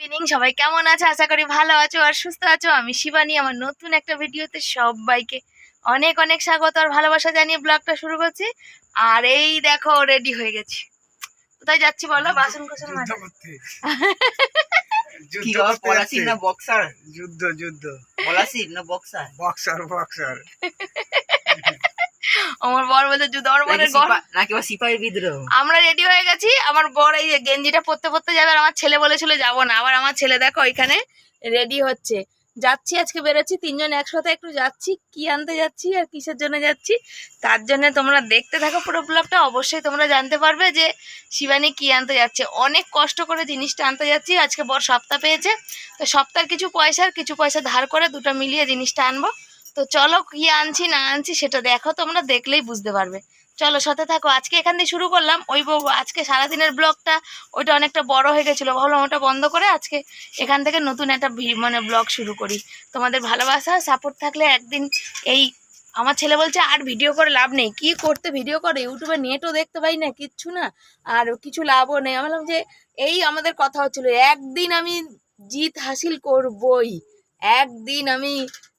Evening সবাই কেমন আছে? আশা করি ভালো আছো আর সুস্থ আছো। আমি শিবানী আমার নতুন একটা ভিডিওতে সবাইকে অনেক অনেক স্বাগত আর ভালোবাসা জানিয়ে ব্লগটা শুরু করছি। আর এই দেখো রেডি হয়ে গেছি। কোথায় যাচ্ছি বলো? বাসন কোসন যুদ্ধ মাজা কি যুদ্ধ পলাশির না বক্সার? যুদ্ধ যুদ্ধ। পলাশির না বক্সার? Boxer boxer. আমার বর বলতে যুদ্ধ আমার বোনের নাকি বা সিপাহী বিদ্রোহ? আমরা রেডি হয়ে গেছি। আমার বর এই গেঞ্জিটা পরতে পরতে যাবে আর আমার ছেলে বলেছিল যাব না। আবার আমার ছেলে দেখো ওইখানে রেডি হচ্ছে। যাচ্ছি আজকে বেরোচ্ছি তিনজন একসাথে একটু যাচ্ছি কি আনতে যাচ্ছি আর কিসের জন্য যাচ্ছি তার জন্য তোমরা দেখতে থাকো পুরো ব্লগটা অবশ্যই তোমরা জানতে পারবে যে শিবানী কি আনতে যাচ্ছে। অনেক কষ্ট করে জিনিসটা আনতে যাচ্ছি আজকে বর সপ্তাহ পেয়েছে। তো সপ্তাহের কিছু পয়সার কিছু পয়সা ধার করে দুটো মিলিয়ে জিনিসটা আনব। তো চলো কি আনছি না আনছি সেটা দেখো, তোমরা দেখলেই বুঝতে পারবে। চলো সাথে থাকো, আজকে এখান দিয়ে শুরু করলাম। ওই আজকে সারাদিনের ব্লগটা, ওইটা অনেকটা বড় হয়ে গেছিল। ভাবলাম ওটা বন্ধ করে আজকে এখান থেকে নতুন একটা মানে ব্লগ শুরু করি। তোমাদের ভালোবাসা সাপোর্ট থাকলে একদিন এই, আমার ছেলে বলছে, আর ভিডিও করে লাভ নেই। কি করতে ভিডিও করে? ইউটিউবে নেটও দেখতে পাই না, কিচ্ছু না। আর কিছু লাভও নেই। আমি বললাম যে, এই আমাদের কথা হচ্ছিল, একদিন আমি জিত হাসিল করবই। একদিন আমি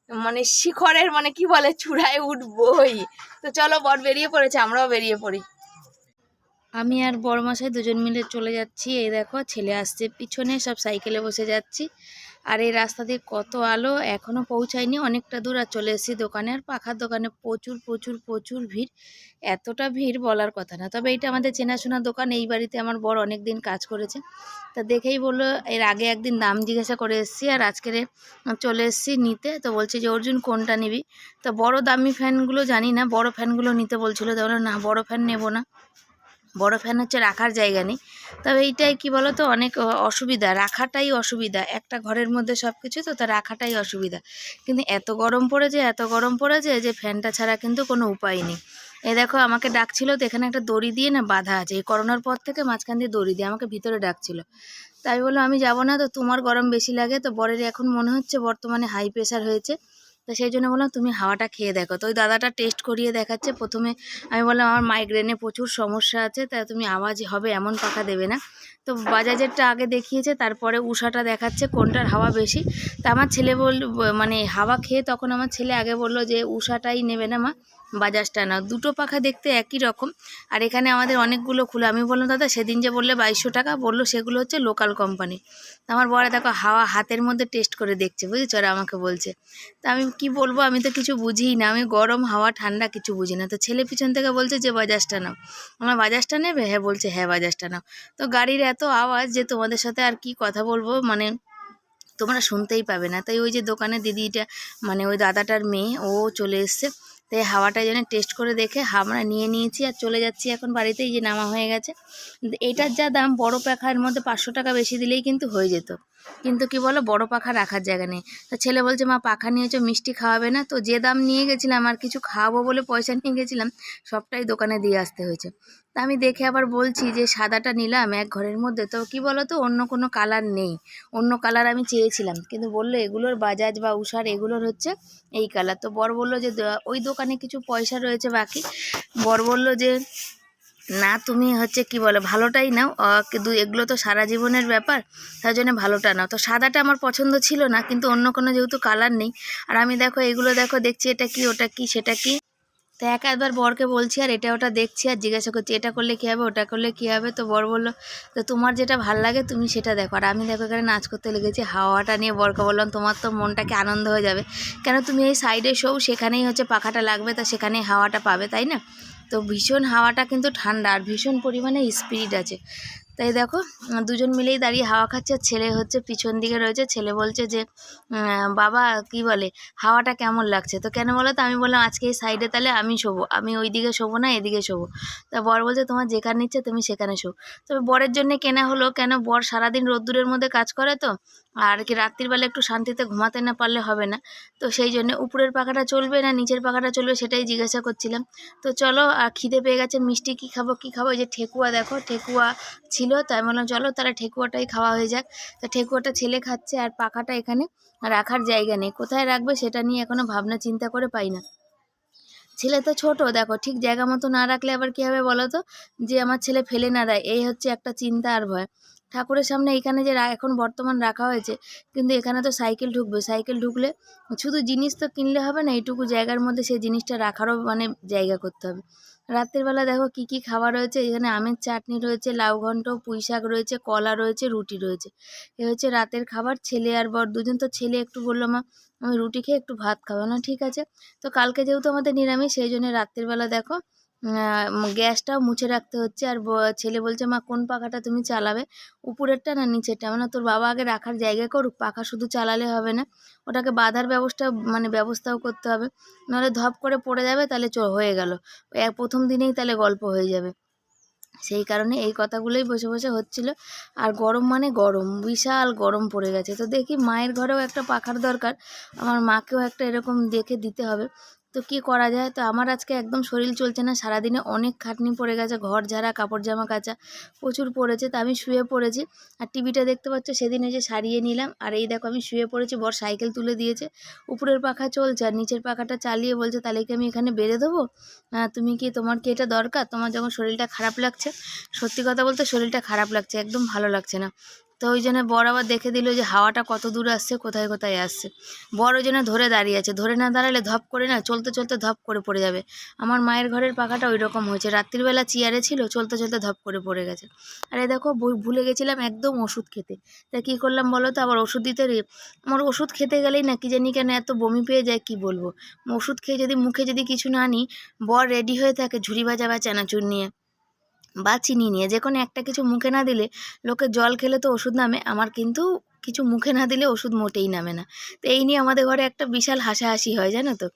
মানে শিখরের মানে কি বলে? চূড়ায় উঠবই। তো চলো বর বেরিয়ে পড়েছে, আমরাও বেরিয়ে পড়ি। আমি আর বড় বড়মশাই দুজন মিলে চলে যাচ্ছি। এই দেখো, ছেলে আসছে, পিছনে সব সাইকেলে বসে যাচ্ছি। আর এই রাস্তা দিয়ে কত আলো এখনও পৌঁছায়নি, অনেকটা দূর আর চলে এসেছি দোকানে। আর পাখার দোকানে প্রচুর প্রচুর প্রচুর ভিড়। এতটা ভিড় বলার কথা না। তবে এটা আমাদের চেনাশোনা দোকান, এই বাড়িতে আমার বর অনেক দিন কাজ করেছে। তা দেখেই বলল, এর আগে একদিন দাম জিজ্ঞাসা করে এসেছি আর আজকের চলে এসেছি নিতে। তো বলছে যে, অর্জুন, কোনটা নিবি? তো বড় দামি ফ্যানগুলো জানি না, বড় ফ্যানগুলো নিতে বলছিল। তো বলল, না, বড় ফ্যান নেব না। বড় ফ্যান হচ্ছে, রাখার জায়গা নেই। তবে এইটাই কি বলো তো অনেক অসুবিধা। রাখাটাই অসুবিধা। একটা ঘরের মধ্যে সব কিছু তো, তা রাখাটাই অসুবিধা। কিন্তু এত গরম পড়েছে, এত গরম পড়েছে যে ফ্যানটা ছাড়া কিন্তু কোনো উপায় নেই। এ দেখো, আমাকে ডাকছিল তো এখানে একটা দড়ি দিয়ে না বাধা আছে। এই করোনার পর থেকে মাঝখান দিয়ে দড়ি দিয়ে আমাকে ভিতরে ডাকছিল। তাই বলল, আমি যাব না তো, তোমার গরম বেশি লাগে। তো বরের এখন মনে হচ্ছে বর্তমানে হাই প্রেশার হয়েছে। তো সেই জন্য বললাম, তুমি হাওয়াটা খেয়ে দেখো। তো ওই দাদাটা টেস্ট করিয়ে দেখাচ্ছে। প্রথমে আমি বললাম, আমার মাইগ্রেনে প্রচুর সমস্যা আছে, তা তুমি আওয়াজ হবে এমন পাখা দেবে না। তো বাজাজেরটা আগে দেখিয়েছে, তারপরে উষাটা দেখাচ্ছে, কোনটার হাওয়া বেশি? তা আমার ছেলে বল মানে হাওয়া খেয়ে তখন আমার ছেলে আগে বলল যে উষাটাই নেবে না মা। বাজাজটা না দুটো পাখা দেখতে একই রকম। আর এখানে আমাদের অনেকগুলো খুলে। আমি বললাম, দাদা, সেদিন যে বললে বাইশশো টাকা, বলল সেগুলো হচ্ছে লোকাল কোম্পানি তা আমার বড় দেখো হাওয়া হাতের মধ্যে টেস্ট করে দেখছে, বুঝেছ? আর আমাকে বলছে, তা আমি কি বলব? আমি তো কিছু বুঝিই না। আমি গরম, হাওয়া, ঠান্ডা কিছু বুঝি না। তো ছেলে পিছন থেকে বলছে যে বাজাজটা নাও। আমার বাজাজটা নেবে? হ্যাঁ বলছে হ্যাঁ বাজাজটা নাও। তো গাড়ির এত আওয়াজ যে তোমাদের সাথে আর কি কথা বলব মানে তোমরা শুনতেই পাবে না। তাই ওই যে দোকানে দিদিটা মানে ওই দাদাটার মেয়ে, ও চলে এসছে। তাই হাওয়াটা যেন টেস্ট করে দেখে আমরা নিয়ে নিয়েছি আর চলে যাচ্ছি এখন বাড়িতে এই যে নামা হয়ে গেছে। এটার যা দাম, বড় প্যাখার মধ্যে পাঁচশো টাকা বেশি দিলেই কিন্তু হয়ে যেত। কিন্তু কি বলো, বড় পাখা রাখার জায়গা নেই। তো ছেলে বলছে, মা, পাখা নিয়েছো, মিষ্টি খাওয়াবে না? তো যে দাম নিয়ে গেছিলাম, আর কিছু খাওয়াবো বলে পয়সা নিয়ে গেছিলাম, সবটাই দোকানে দিয়ে আসতে হয়েছে। তা আমি দেখে আবার বলছি যে, সাদাটা নিলাম এক ঘরের মধ্যে। তো কি বলো তো, অন্য কোনো কালার নেই। অন্য কালার আমি চেয়েছিলাম, কিন্তু বলল, এগুলোর বাজাজ বা উষার এগুলোর হচ্ছে এই কালার। তো বর বলল যে ওই দোকানে কিছু পয়সা রয়েছে বাকি। বর বলল যে না, তুমি হচ্ছে কি বলে, ভালোটাই নাও। দু এগুলো তো সারা জীবনের ব্যাপার, তার জন্য ভালোটা নাও। তো সাদাটা আমার পছন্দ ছিল না, কিন্তু অন্য কোনো যেহেতু কালার নেই। আর আমি দেখো, এগুলো দেখো, দেখছি এটা কি, ওটা কি, সেটা কি। তো এক একবার বরকে বলছি, আর এটা ওটা দেখছি, আর জিজ্ঞাসা করছি, এটা করলে কী হবে, ওটা করলে কী হবে? তো বর বলল, তো তোমার যেটা ভালো লাগে, তুমি সেটা দেখো। আর আমি দেখো, এখানে নাচ করতে লেগেছি, হাওয়াটা নিয়ে বরকে বললাম, তোমার তো মনটাকে আনন্দ হয়ে যাবে। কেন, তুমি এই সাইডে শোও, সেখানেই হচ্ছে পাখাটা লাগবে, তা সেখানেই হাওয়াটা পাবে, তাই না? তো ভীষণ হাওয়াটা কিন্তু ঠান্ডা আর ভীষণ পরিমাণে স্পিড আছে। তাই দেখো দুজন মিলেই দাঁড়িয়ে হাওয়া খাচ্ছে। ছেলে হচ্ছে পিছন দিকে রয়েছে। ছেলে বলছে যে বাবা, কি বলে, হাওয়াটা কেমন লাগছে? তো কেন বলো তো, আমি বললাম, আজকে এই সাইডে তাহলে আমি শোবো। আমি ওই দিকে শোবো না, এদিকে শোবো। তা বর বলছে, তোমার যেখানে ইচ্ছে, তুমি সেখানে শো। তবে বরের জন্য কেনা হলো, কেন বর সারাদিন রোদ্দুরের মধ্যে কাজ করে তো? আর কি রাত্রির বেলা একটু শান্তিতে ঘুমাতে না পারলে হবে না। তো সেই জন্য উপরের পাখাটা চলবে না, নিচের পাখাটা চলবে, সেটাই জিজ্ঞাসা করছিলাম। তো চলো আর খিদে পেয়ে গেছে, মিষ্টি কী খাব কী খাব? এই যে ঠেকুয়া দেখো, ঠেকুয়া, ছিল তাই বললাম, চলো তারা ঠেকুয়াটাই খাওয়া হয়ে যাক। তো ঠেকুয়াটা ছেলে খাচ্ছে আর পাখাটা এখানে রাখার জায়গা নেই। কোথায় রাখবে সেটা নিয়ে এখনও ভাবনা চিন্তা করে পাই না। ছেলে তো ছোট, দেখো ঠিক জায়গা মতো না রাখলে আবার কী হবে বলো তো? যে আমার ছেলে ফেলে না দেয়, এই হচ্ছে একটা চিন্তা আর ভয়। ঠাকুরের সামনে এখানে যে এখন বর্তমান রাখা হয়েছে, কিন্তু এখানে তো সাইকেল ঢুকবে। সাইকেল ঢুকলে শুধু জিনিস তো কিনলে হবে না, এইটুকু জায়গার মধ্যে সেই জিনিসটা রাখারও মানে জায়গা করতে হবে। রাত্রের বেলা দেখো কি কি খাবার রয়েছে। এখানে আমের চাটনি রয়েছে, লাউ ঘন্ট, পুঁই শাক রয়েছে, কলা রয়েছে, রুটি রয়েছে। এ হচ্ছে রাতের খাবার, ছেলে আর বর দুজন। তো ছেলে একটু বলল, মা, আমি রুটি খেয়ে একটু ভাত খাব না, ঠিক আছে? তো কালকে যেহেতু আমাদের নিরামিষ, সেই জন্য রাত্রের বেলা দেখো গ্যাসটাও মুছে রাখতে হচ্ছে। আর ছেলে বলছে, মা, কোন পাখাটা তুমি চালাবে? উপরেরটা না, নিচেরটা। মানে তোর বাবা আগে রাখার জায়গা করুক, পাখা শুধু চালালে হবে না, ওটাকে বাঁধার ব্যবস্থা মানে ব্যবস্থাও করতে হবে। নাহলে ধপ করে পড়ে যাবে, তাহলে চ, হয়ে গেল। প্রথম দিনেই তাহলে গল্প হয়ে যাবে। সেই কারণে এই কথাগুলোই বসে বসে হচ্ছিল। আর গরম মানে গরম, বিশাল গরম পড়ে গেছে। তো দেখি মায়ের ঘরেও একটা পাখার দরকার, আমার মাকেও একটা এরকম দেখে দিতে হবে। তো কি করা যায়? তো আমার আজকে একদম শরীর চলছে না, সারাদিনে অনেক খাটনি পড়ে গেছে, ঘর ঝাড়া, কাপড় জামা কাচা, প্রচুর পড়েছে। তা আমি শুয়ে পড়েছি আর টিভিটা দেখতে পাচ্ছ, সেদিন যে সারিয়ে নিলাম। আর এই দেখো, আমি শুয়ে পড়েছি, বর সাইকেল তুলে দিয়েছে। উপরের পাখা চলছে আর নিচের পাখাটা চালিয়ে বলছে, তাহলে কি আমি এখানে বেঁধে দেবো? তুমি কি, তোমার কি এটা দরকার? তোমার যখন শরীরটা খারাপ লাগছে? সত্যি কথা বলতে শরীরটা খারাপ লাগছে, একদম ভালো লাগছে না। তো ওই জন্য বর আবার দেখে দিল যে হাওয়াটা কত দূর আসছে, কোথায় কোথায় আসছে। বড় ওই জন্য ধরে দাঁড়িয়ে আছে। ধরে না দাঁড়ালে ধপ করে না, চলতে চলতে ধপ করে পড়ে যাবে। আমার মায়ের ঘরের পাখাটা ওই রকম হয়েছে। রাত্রিবেলা চেয়ারে ছিল, চলতে চলতে ধপ করে পড়ে গেছে। আর এই দেখো ভুলে গেছিলাম একদম ওষুধ খেতে। তা কী করলাম বলো তো? আবার ওষুধ দিতে রে- আমার ওষুধ খেতে গেলেই না কি জানি কেন এত বমি পেয়ে যায়, কি বলব? ওষুধ খেয়ে যদি মুখে যদি কিছু না নিই বর রেডি হয়ে থাকে ঝুড়ি ভাজা বা চানাচুর নিয়ে। বা চিনি নিয়ে, যে কোনো একটা কিছু মুখে না দিলে লোকে জল খেলে তো ওষুধ নামে, আমার কিন্তু কিছু মুখে না দিলে ওষুধ মোটেই নামে না। তো এই নিয়ে আমাদের ঘরে একটা বিশাল হাসাহাসি হয়, জানো তো?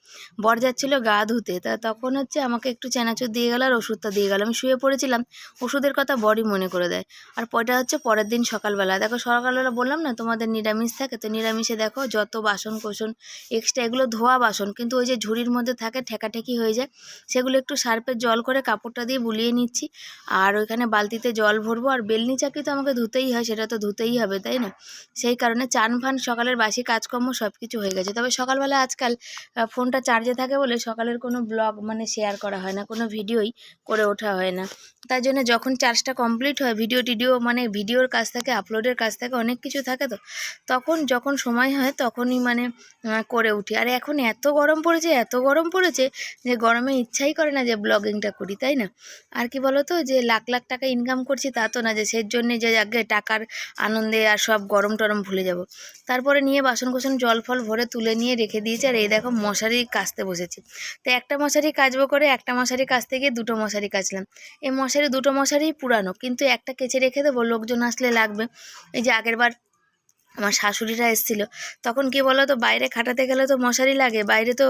বর যাচ্ছিল গা ধুতে, তা তখন হচ্ছে আমাকে একটু চেনাচুর দিয়ে গেল আর ওষুধটা দিয়ে গেল। আমি শুয়ে পড়েছিলাম, ওষুধের কথা বরই মনে করে দেয়। আর পয়টা হচ্ছে পরের দিন সকালবেলা। দেখো সকালবেলা বললাম না, তোমাদের নিরামিষ থাকে? তো নিরামিষে দেখো যত বাসন কোসন এক্সট্রা এগুলো ধোয়া বাসন, কিন্তু ওই যে ঝুড়ির মধ্যে থাকে ঠেকাঠেকি হয়ে যায়, সেগুলো একটু সার্ফের জল করে কাপড়টা দিয়ে বুলিয়ে নিচ্ছি। আর ওইখানে বালতিতে জল ভরবো, আর বেলনি চাকি তো আমাকে ধুতেই হয়, সেটা তো ধুতেই হবে, তাই না? সেই কারণে চান ফান, সকালের বাসি কাজকর্ম সব কিছু হয়ে গেছে। তবে সকালবেলা আজকাল ফোনটা চার্জে থাকে বলে সকালের কোনো ব্লগ মানে শেয়ার করা হয় না, কোনো ভিডিওই করে ওঠা হয় না। তার জন্য যখন চার্জটা কমপ্লিট হয় ভিডিও টিডিও মানে ভিডিওর কাজ থাকে আপলোডের কাজ থাকে অনেক কিছু থাকে তো, তখন যখন সময় হয় তখনই মানে করে উঠি। আর এখন এত গরম পড়েছে, এত গরম পড়েছে যে গরমে ইচ্ছাই করে না যে ব্লগিংটা করি, তাই না? আর কি বলো তো, যে লাখ লাখ টাকা ইনকাম করছি তা তো না, যে সেই জন্যে যে আগে টাকার আনন্দে আর সব গরম টরম ভুলে যাব। তারপরে নিয়ে বাসন কোসন জল ফল ভরে তুলে নিয়ে রেখে দিয়েছি আর এই দেখো মশারি কাচতে বসেছি। তো একটা মশারি কাচবো করে একটা মশারি কাচতে গিয়ে দুটো মশারি কাচলাম। এই মশারি, দুটো মশারি পুরানো, কিন্তু একটা কেচে রেখে দেবো, লোকজন আসলে লাগবে। এই যে আগের বার আমার শাশুড়িরা এসেছিল। তখন কি বলো তো বাইরে খাটাতে গেলে তো মশারি লাগে, বাইরে তো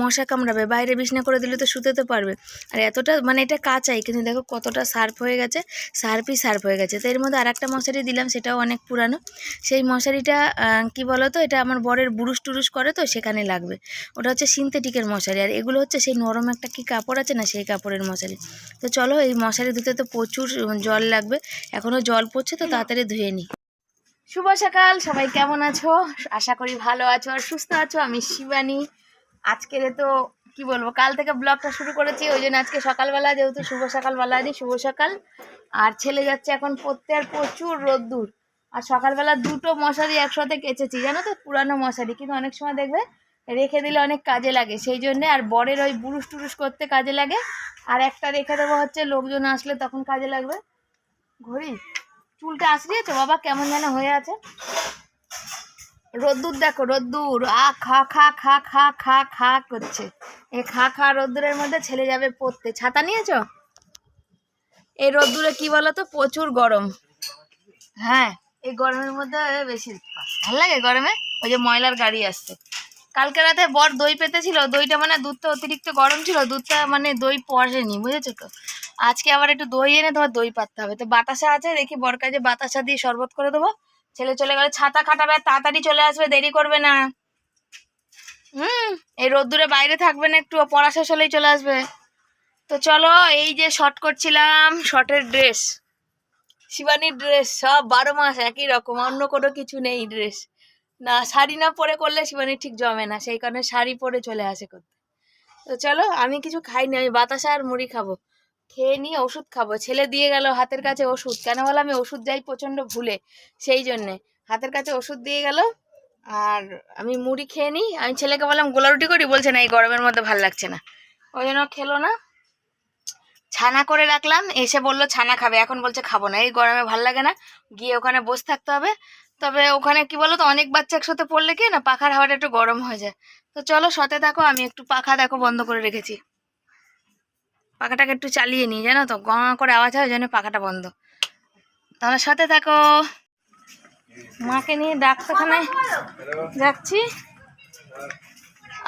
মশা কামড়াবে, বাইরে বিছনা করে দিলে তো শুতে তো পারবে। আর এতটা মানে এটা কাঁচাই, কিন্তু দেখো কতটা সার্ফ হয়ে গেছে সার্ফই সার্ফ হয়ে গেছে। তো এর মধ্যে আর একটা মশারি দিলাম, সেটাও অনেক পুরানো। সেই মশারিটা কি বলো তো এটা আমার বরের বুরুশ টুরুশ করে তো সেখানে লাগবে। ওটা হচ্ছে সিনথেটিকের মশারি, আর এগুলো হচ্ছে সেই নরম একটা কি কাপড় আছে না, সেই কাপড়ের মশারি। তো চলো, এই মশারি ধুতে তো প্রচুর জল লাগবে। এখনও জল পড়ছে, তো তাড়াতাড়ি ধুয়ে নিই শুভ সকাল, সবাই কেমন আছো? আশা করি ভালো আছো আর সুস্থ আছো। আমি শিবানী। আজকের তো, কি বলব, কাল থেকে ব্লগটা শুরু করেছি, ওই জন্য আজকে সকালবেলা, যেহেতু শুভ সকাল সকালবেলা দিই শুভ সকাল। আর ছেলে যাচ্ছে এখন পড়তে আর প্রচুর রোদ্দুর। আর সকালবেলা দুটো মশারি একসাথে কেচেছি, জানো তো, পুরানো মশারি। কিন্তু অনেক সময় দেখবে, রেখে দিলে অনেক কাজে লাগে। সেই জন্যে আর বরের ওই বুরুশ টুরুশ করতে কাজে লাগে। আর একটা রেখে দেবো হচ্ছে, লোকজন আসলে তখন কাজে লাগবে। ঘড়ি? চুলটা আঁচড়িয়েছো বাবা কেমন যেন হয়ে আছে। রোদ্দুর দেখো রোদ্দুর। আ খা খা খা খা খা খা করছে। এই খা খা রোদ্দুরের মধ্যে ছেলে যাবে পড়তে। ছাতা নিয়েছো? এই রোদ্দুরে কি বলো তো প্রচুর গরম। হ্যাঁ এই গরমের মধ্যে বেশি ভালো লাগে গরমে? ওই যে ময়লার গাড়ি আসছে। কালকে রাতে বর দই পেতেছিল দইটা মানে দুধটা অতিরিক্ত গরম ছিল দুধটা মানে দই পড়েনি বুঝেছ তো? আজকে আবার একটু দই এনে তোমার দই পাততে হবে। তো বাতাসা আছে, দেখি বর কাজে বাতাসা দিয়ে শরবত করে দেবো। ছেলে চলে গেলে ছাতা খাটাবে তাড়াতাড়ি চলে আসবে, দেরি করবে না। হুম, এই রোদ্দুরে বাইরে থাকবে না একটু, পড়া শেষ হলেই চলে আসবে। তো চলো, এই যে শর্ট করছিলাম শর্টের ড্রেস শিবানীর ড্রেস সব বারো মাস একই রকম, অন্য কোনো কিছু নেই ড্রেস না, শাড়ি না পরে করলে শিবানী ঠিক জমে না, সেই কারণে শাড়ি পরে চলে আসে করতে। তো চলো, আমি কিছু খাইনি, আমি বাতাসা আর মুড়ি খাব। খেয়ে নিয়ে ওষুধ খাব। ছেলে দিয়ে গেল হাতের কাছে ওষুধ। কেন বলো আমি ওষুধ যাই প্রচণ্ড ভুলে, সেই জন্যে। হাতের কাছে ওষুধ দিয়ে গেল আর আমি মুড়ি খেয়ে নিই। আমি ছেলেকে বললাম, গোলা রুটি করি? বলছে, না, এই গরমের মধ্যে ভালো লাগছে না। ওই জন্য খেলো না। ছানা করে রাখলাম, এসে বলল, ছানা খাবে। এখন বলছে, খাব না, এই গরমে ভালো লাগে না। গিয়ে ওখানে বসে থাকতে হবে। তবে ওখানে কি বলো তো, অনেক বাচ্চা একসাথে পড়লে কি না, পাখার হাওয়াটা একটু গরম হয়ে যায়। তো চলো, সতে থাকো, আমি একটু পাখা দেখো বন্ধ করে রেখেছি। পাখাটাকে একটু চালিয়ে নিই, জানো তো? গঁ করে আওয়াজ হয় জন্য পাখাটা বন্ধ। তাহলে সাথে থাকো। মাকে নিয়ে ডাক্তারখানায় যাচ্ছি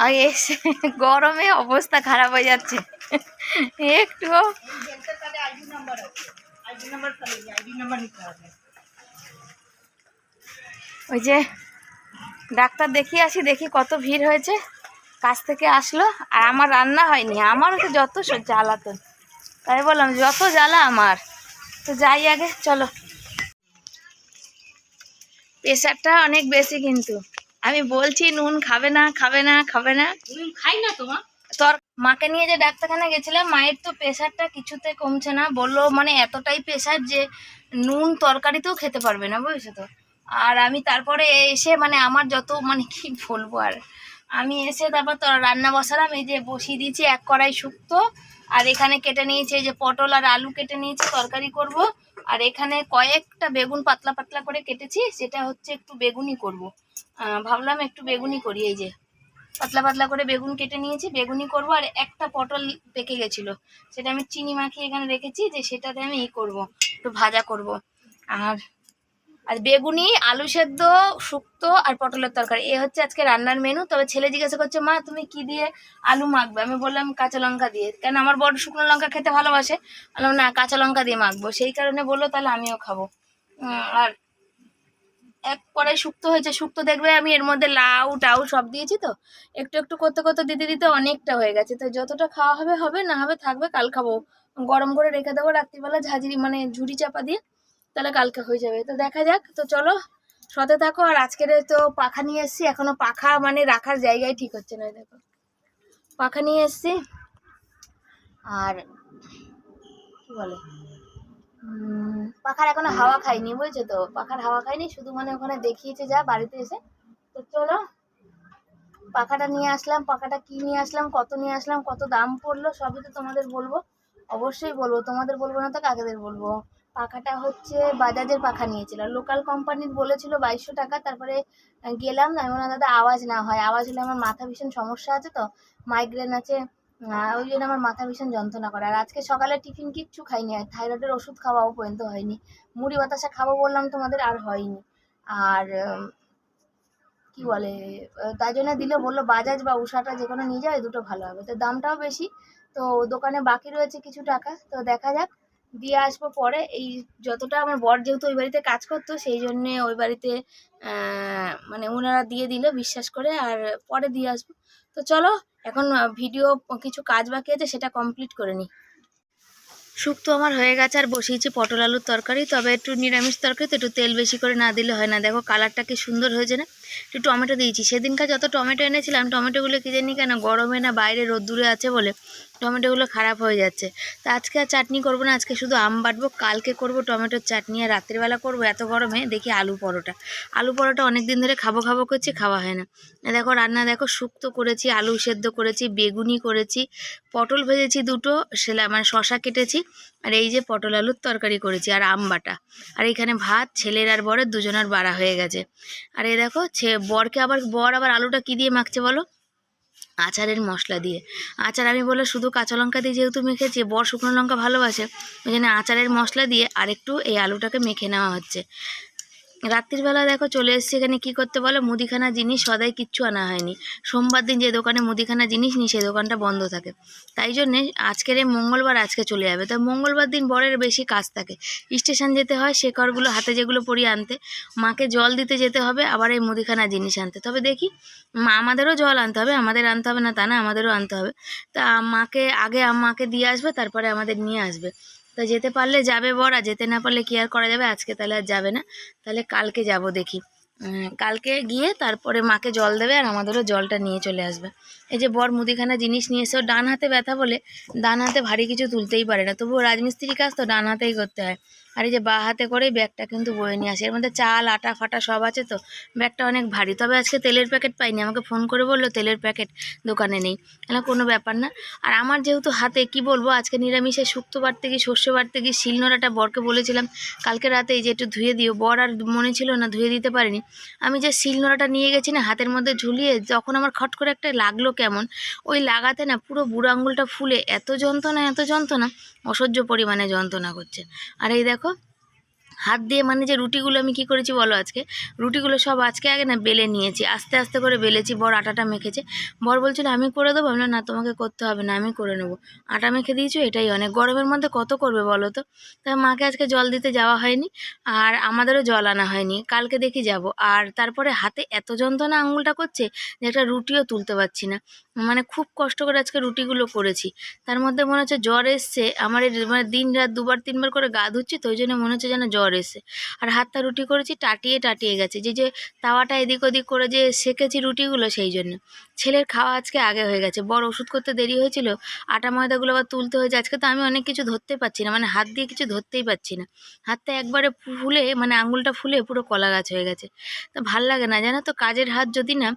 আর, এসে গরমে অবস্থা খারাপ হয়ে যাচ্ছে। একটু ওই যে ডাক্তার দেখিয়ে আসি, দেখি কত ভিড় হয়েছে। কাছ থেকে আসলো আর আমার রান্না হয়নি আমারও তো যত জ্বালাতন। তাই বললাম যত জ্বালা আমার। তো যাই আগে চলো। প্রেশারটা অনেক বেশি কিন্তু। আমি বলছি নুন খাবে না খাবে না খাবে না। খাই না তোমার তোর মাকে নিয়ে যে ডাক্তারখানা গেছিলাম মায়ের তো প্রেশারটা কিছুতে কমছে না। বলল মানে এতটাই প্রেশার যে নুন তরকারিতেও খেতে পারবে না বুঝেছ তো? আর আমি তারপরে এসে মানে আমার যত মানে কি বলব আর। আমি এসে তারপর তো রান্না বসালাম, এই যে বসিয়ে দিয়েছি এক কড়াই শুক্তো, আর এখানে কেটে নিয়েছি এই যে পটল আর আলু কেটে নিয়েছি, তরকারি করব। আর এখানে কয়েকটা বেগুন পাতলা পাতলা করে কেটেছি, সেটা হচ্ছে একটু বেগুনি করব। ভাবলাম একটু বেগুনি করি, এই যে পাতলা পাতলা করে বেগুন কেটে নিয়েছি বেগুনি করব। আর একটা পটল পেকে গেছিল, সেটা আমি চিনি মাখিয়ে এখানে রেখেছি, যে সেটাতে আমি ই করব, একটু ভাজা করব। আর আর বেগুনি, আলু সেদ্ধ, শুক্তো আর পটলের তরকারি। এ হচ্ছে আজকে রান্নার মেনু তবে ছেলে জিজ্ঞাসা করছে, মা, তুমি কি দিয়ে আলু মাখবে? আমি বললাম, কাঁচা লঙ্কা দিয়ে। কেন আমার বড় শুকনো লঙ্কা খেতে ভালোবাসে। বললাম, না, কাঁচা লঙ্কা দিয়ে মাখবো। সেই কারণে বলল, তাহলে আমিও খাব। আর এক কড়াই শুক্তো হয়েছে। শুক্তো দেখবে আমি এর মধ্যে লাউ, টাউ সব দিয়েছি তো। একটু একটু করতে করতে দিতে দিতে অনেকটা হয়ে গেছে। তো যতটা খাওয়া হবে হবে, না হবে থাকবে, কাল খাব। গরম করে রেখে দেবো রাত্রিবেলা ঝাঁঝরি মানে ঝুড়ি চাপা দিয়ে। তাহলে কালকে হয়ে যাবে। তো দেখা যাক, তো চলো সতে থাকো। আর আজকের তো পাখা নিয়ে এসেছি, এখনও পাখা মানে রাখার জায়গায় ঠিক হচ্ছে না দেখো। পাখা নিয়ে এসছি। আর কি বলে? পাখার এখনও হাওয়া খাইনি, বুঝছ তো? পাখার হাওয়া খাইনি, শুধু মানে ওখানে দেখিয়েছে যা বাড়িতে এসে। তো চলো, পাখাটা নিয়ে আসলাম। পাখাটা কি নিয়ে আসলাম, কত নিয়ে আসলাম, কত দাম পড়ল, সবই তো তোমাদের বলব। অবশ্যই বলব, তোমাদের বলব না তো কাকেদের বলব? পাখাটা হচ্ছে বাজাজের পাখা নিয়েছিল। লোকাল কোম্পানির বলেছিল বাইশশো টাকা, তারপরে গেলাম আমি বললাম দাদা আওয়াজ না হয়। আওয়াজ হলে আমার মাথা ভীষণ সমস্যা আছে তো মাইগ্রেন আছে ওই জন্য আমার মাথা ভীষণ যন্ত্রণা করে। আর আজকে সকালে টিফিন কিচ্ছু খাইনি, আর থাইরয়েডের ওষুধ খাওয়াও পর্যন্ত হয়নি। মুড়ি বাতাসা খাব বললাম তোমাদের, আর হয়নি। আর কি বলে তাই জন্য দিলে বলল বাজাজ বা উষাটা যে কোনো নিয়ে যায় দুটো ভালো হবে। তো দামটাও বেশি, তো দোকানে বাকি রয়েছে কিছু টাকা, তো দেখা যাক। দিয়ে আসব পরে। এই যতটা আমার বর যেহেতু ওই বাড়িতে কাজ করতো, সেই জন্যে ওই বাড়িতে মানে ওনারা দিয়ে দিল বিশ্বাস করে, আর পরে দিয়ে আসব। তো চলো, এখন ভিডিও কিছু কাজ বাকি আছে, সেটা কমপ্লিট করে নিই। শুক্তো আমার হয়ে গেছে, আর বসিয়েছি পটল আলুর তরকারি। তবে একটু নিরামিষ তরকারি তো একটু তেল বেশি করে না দিলে হয় না। দেখো কালারটা কি সুন্দর হয়েছে না? একটু টমেটো দিয়েছি। সেদিনকার যত টমেটো এনেছিলাম, টমেটোগুলো কি জানি কেন গরমে না বাইরে রোদ্দুরে আছে বলে টমেটোগুলো খারাপ হয়ে যাচ্ছে। তা আজকে আর চাটনি করব না, আজকে শুধু আম বাটবো, কালকে করব টমেটোর চাটনি আর রাত্রিবেলা করব এত গরমে, দেখি আলু পরোটা। আলু পরোটা অনেক দিন ধরে খাব খাব করছি, খাওয়া হয় না। দেখো রান্না, দেখো শুক্তো করেছি, আলু সেদ্ধ করেছি, বেগুনি করেছি, পটল ভেজেছি দুটো, সেলা মানে শশা কেটেছি আর এই যে পটল আলুর তরকারি করেছি আর আম বাটা। আর এখানে ভাত, ছেলের আর বরের দুজনের বাড়া হয়ে গেছে। আর এই দেখো, ছে, বরকে আবার, বর আবার আলুটা কি দিয়ে মাখছে বলো? আচারের মশলা দিয়ে। আচার আমি বলে শুধু কাঁচা লঙ্কা দিয়ে যেহেতু মেখেছি, বর শুকনো লঙ্কা ভালোবাসে, ওই জন্য আচারের মশলা দিয়ে আরেকটু এই আলুটাকে মেখে নেওয়া হচ্ছে। রাত্রিবেলা দেখো চলে এসেছি এখানে, কী করতে বলো? মুদিখানা জিনিস, সদাই কিচ্ছু আনা হয়নি। সোমবার দিন যে দোকানে মুদিখানা জিনিস নিই, সেই দোকানটা বন্ধ থাকে। তাই জন্যে আজকের এই মঙ্গলবার আজকে চলে যাবে। তো মঙ্গলবার দিন বরের বেশি কাজ থাকে। স্টেশন যেতে হয় শেকড়গুলো হাতে যেগুলো পরিয়ে আনতে। মাকে জল দিতে যেতে হবে, আবার এই মুদিখানা জিনিস আনতে। তবে দেখি, মা আমাদেরও জল আনতে হবে, আমাদের আনতে হবে না তা না, আমাদেরও আনতে হবে। তা মাকে, আগে মাকে দিয়ে আসবে, তারপরে আমাদের নিয়ে আসবে। তো যেতে পারলে যাবে বড়া, যেতে না পারলে কি আর করা যাবে? আজকে তাহলে আর যাবে না। তাহলে কালকে যাব দেখি। কালকে গিয়ে তারপরে মাকে জল দেবে আর আমাদেরও জলটা নিয়ে চলে আসবে। এই যে বর মুদিখানা জিনিস নিয়ে এসেও ডান হাতে ব্যথা বলে, ডান হাতে ভারী কিছু তুলতেই পারে না। তবুও রাজমিস্ত্রির কাজ তো ডান হাতেই করতে হয়। আর এই যে বা হাতে করেই ব্যাগটা কিন্তু বয়ে নিয়ে আসে। এর মধ্যে চাল, আটা, ফাটা সব আছে তো, ব্যাগটা অনেক ভারী। তবে আজকে তেলের প্যাকেট পাইনি। আমাকে ফোন করে বলল তেলের প্যাকেট দোকানে নেই। এলা কোনো ব্যাপার না। আর আমার যেহেতু হাতে, কি বলব, আজকে নিরামিষে শুক্তো বাড়তে গিয়ে শস্য বাড়তে গিয়ে শিলনোড়াটা বরকে বলেছিলাম, কালকে রাতে এই যে একটু ধুয়ে দিও। বর আর মনে ছিল না, ধুয়ে দিতে পারিনি। আমি যে শিলনোড়াটা নিয়ে গেছি না, হাতের মধ্যে ঝুলিয়ে, যখন আমার খট করে একটা লাগল কেমন, ওই লাগাতে না পুরো বুড়ো আঙুলটা ফুলে, এত যন্ত্রণা এত যন্ত্রণা অসহ্য পরিমাণে যন্ত্রণা করছে। আর এই দেখো হাত দিয়ে মানে যে রুটিগুলো আমি কি করেছি বলো আজকে? রুটিগুলো সব আজকে আগে না বেলে নিয়েছি, আস্তে আস্তে করে বেলেছি, বর আটাটা মেখেছে। বর বলছিল আমি করে দেবো? আমি না, তোমাকে করতে হবে না, আমি করে নেব। আটা মেখে দিয়েছ, এটাই অনেক। গরমের মধ্যে কত করবে বলো তো? তাই মাকে আজকে জল দিতে যাওয়া হয়নি, আর আমাদেরও জল আনা হয়নি, কালকে দেখি যাব। আর তারপরে হাতে এত যন্ত্রণা আঙুলটা করছে যে একটা রুটিও তুলতে পারছি না। মানে খুব কষ্ট করে আজকে রুটিগুলো করেছি। তার মধ্যে মনে হচ্ছে জ্বর এসছে, আমার মানে দিন রাত দুবার, তিনবার করে গা ধুচ্ছি, তো ওই জন্য মনে হচ্ছে যেন জ্বর এসছে আর হাতটা রুটি করেছি, টাটিয়ে টাটিয়ে গেছে। যে যে তাওয়াটা এদিক ওদিক করে যে সেকেছি রুটিগুলো, সেই জন্য। ছেলের খাওয়া আজকে আগে হয়ে গেছে। বড় ওষুধ করতে দেরি হয়েছিল, আটা ময়দাগুলো আবার তুলতে হয়েছে। আজকে তো আমি অনেক কিছু ধরতে পারছি না মানে হাত দিয়ে কিছু ধরতেই পারছি না। হাতটা একবারে ফুলে মানে আঙুলটা ফুলে পুরো কলা গাছ হয়ে গেছে। তো ভালো লাগে না, জানো তো? কাজের হাত যদি না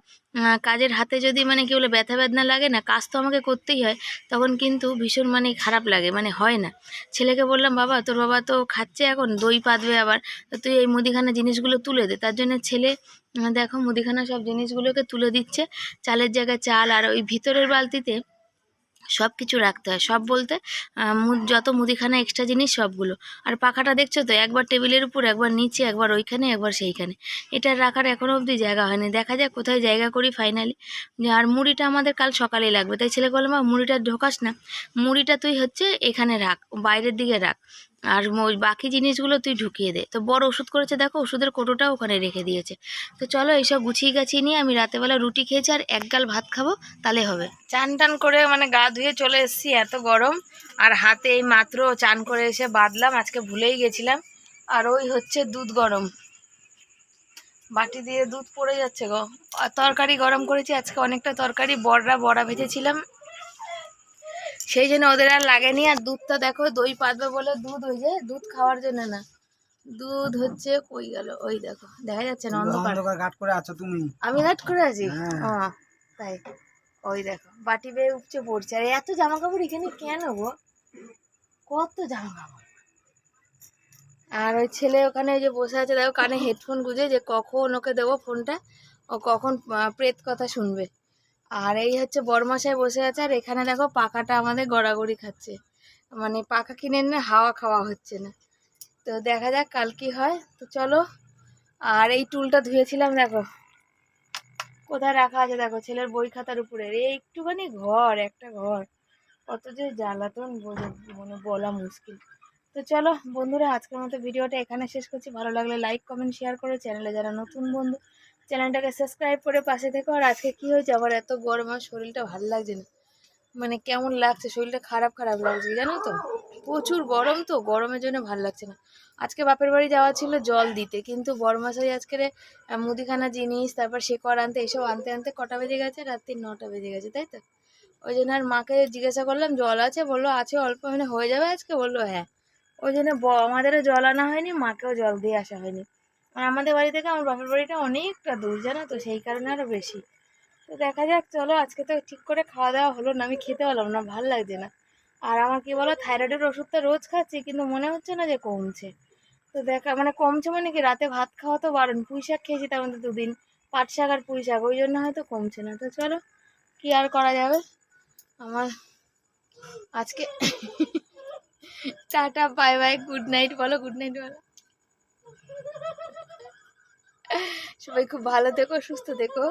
কাজের হাতে যদি মানে কি বলে ব্যথা বেদনা লাগে না, কাজ তো আমাকে করতেই হয়, তখন কিন্তু ভীষণ মানে খারাপ লাগে মানে হয় না। ছেলেকে বললাম, বাবা, তোর বাবা তো খাচ্ছে এখন, দই পাতবে আবার, তো তুই এই মুদিখানা জিনিসগুলো তুলে দে। তার জন্য ছেলে দেখো মুদিখানা সব জিনিসগুলোকে তুলে দিচ্ছে, চালের জায়গায় চাল আর ওই ভিতরের বালতিতে সব কিছু রাখতে হয়। সব বলতে যত মুদিখানা এক্সট্রা জিনিস সবগুলো। আর পাখাটা দেখছ তো, একবার টেবিলের উপর, একবার নিচে, একবার ওইখানে, একবার সেইখানে। এটা রাখার এখনও অবধি জায়গা হয়নি। দেখা যাক কোথায় জায়গা করি ফাইনালি আর মুড়িটা আমাদের কাল সকালেই লাগবে। তাই ছেলে বললাম মা, মুড়িটা ঢোকাস না। মুড়িটা তুই হচ্ছে এখানে রাখ, বাইরের দিকে রাখ। আর বাকি জিনিসগুলো তুই ঢুকিয়ে দে। তো বড় ওষুধ করেছে, দেখো ওষুধের কোটোটাও ওখানে রেখে দিয়েছে। তো চলো এইসব গুছিয়ে গাছিয়ে নিয়ে আমি রাতেবেলা রুটি খেয়েছি আর এক গাল ভাত খাব, তাহলে হবে। চান টান করে মানে গা ধুয়ে চলে এসেছি, এত গরম। আর হাতে এই মাত্র চান করে এসে বাঁধলাম, আজকে ভুলেই গেছিলাম। আর ওই হচ্ছে দুধ গরম। বাটি দিয়ে দুধ পড়ে যাচ্ছে গো। তরকারি গরম করেছি, আজকে অনেকটা তরকারি, বড়রা বড়া ভেজেছিলাম। সেই জন্য ওদের আর লাগেনি। আর দুধটা দেখো দই পাতবে বলে দুধ ওই যে দুধ খাওয়ার জন্য না। দুধ হচ্ছে কই গেল? ওই দেখো দেখা যাচ্ছে না অন্ধকার। অন্ধকার ঘাট করে আছো তুমি। আমি ঘাট করে আছি? হ্যাঁ। তাই। ওই দেখো বাটি বেয়ে উপচে পড়ছে। আর এত জামা কাপড় এখানে কেন গো? কত জামা কাপড় আর ওই ছেলে ওখানে ওই যে বসে আছে দেখো কানে হেডফোন গুঁজে যে কখন ওকে দেবো ফোনটা ও কখন প্রেত কথা শুনবে। আর এই হচ্ছে বরমাসায় বসে আছে, আর এখানে দেখো পাখাটা আমাদের গড়াগড়ি খাচ্ছে। মানে পাখা কিনে এনে হাওয়া খাওয়া হচ্ছে না। তো দেখা যাক কাল কি হয়। তো চলো, আর এই টুলটা ধুয়েছিলাম দেখো। কোথায় রাখা আছে দেখো, ছেলের বই খাতার উপরে। এই একটুখানি ঘর, একটা ঘর। কত যে জ্বালাতন মানে বলা মুশকিল। তো চলো বন্ধুরা, আজকের মতো ভিডিওটা এখানে শেষ করছি। ভালো লাগলে লাইক কমেন্ট শেয়ার করো। চ্যানেলে যারা নতুন বন্ধু চ্যানেলটাকে সাবস্ক্রাইব করে পাশে থেকো আর আজকে কী হয়েছে? আবার এত গরম আর শরীরটা ভালো লাগছে না। মানে কেমন লাগছে? শরীরটা খারাপ খারাপ লাগছে, জানো তো? প্রচুর গরম তো, গরমের জন্য ভালো লাগছে না। আজকে বাপের বাড়ি যাওয়া ছিল জল দিতে, কিন্তু বরমাসাই আজকে মুদিখানা জিনিস, তারপর শেকড় আনতে, এসব আনতে আনতে কটা বেজে গেছে? রাত্রি নটা বেজে গেছে, তাই তো? ওই জন্য আর মাকে জিজ্ঞাসা করলাম, জল আছে? বলল, আছে, অল্প মানে হয়ে যাবে আজকে? বলল হ্যাঁ। ওই জন্য আমাদেরও জল আনা হয়নি, মাকেও জল দিয়ে আসা হয়নি। আর আমাদের বাড়ি থেকে আমার বাপের বাড়িটা অনেকটা দূর, জানো তো? সেই কারণে আরও বেশি। তো দেখা যাক, চলো আজকে তো ঠিক করে খাওয়া দাওয়া হলো না, আমি খেতে পারলাম না, ভালো লাগছে না। আর আমার কি বলো, থাইরয়েডের ওষুধটা রোজ খাচ্ছি, কিন্তু মনে হচ্ছে না যে কমছে। তো দেখা মানে কমছে মানে কি, রাতে ভাত খাওয়া তো বারণ, পুঁই শাক খেয়েছি তার মধ্যে দুদিন, পাট শাক আর পুঁই শাক, ওই জন্য হয়তো কমছে না। তো চলো, কি আর করা যাবে? আমার আজকে tata, bye bye, good night বলো, গুড নাইট বলো। সবাই খুব ভালো থেকো, সুস্থ থেকো।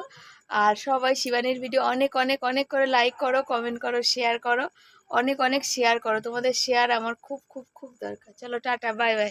আর সবাই শিবানীর ভিডিও অনেক অনেক অনেক করে লাইক করো কমেন্ট করো শেয়ার করো। অনেক অনেক শেয়ার করো। তোমাদের শেয়ার আমার খুব খুব খুব দরকার। চলো, টাটা বাই বাই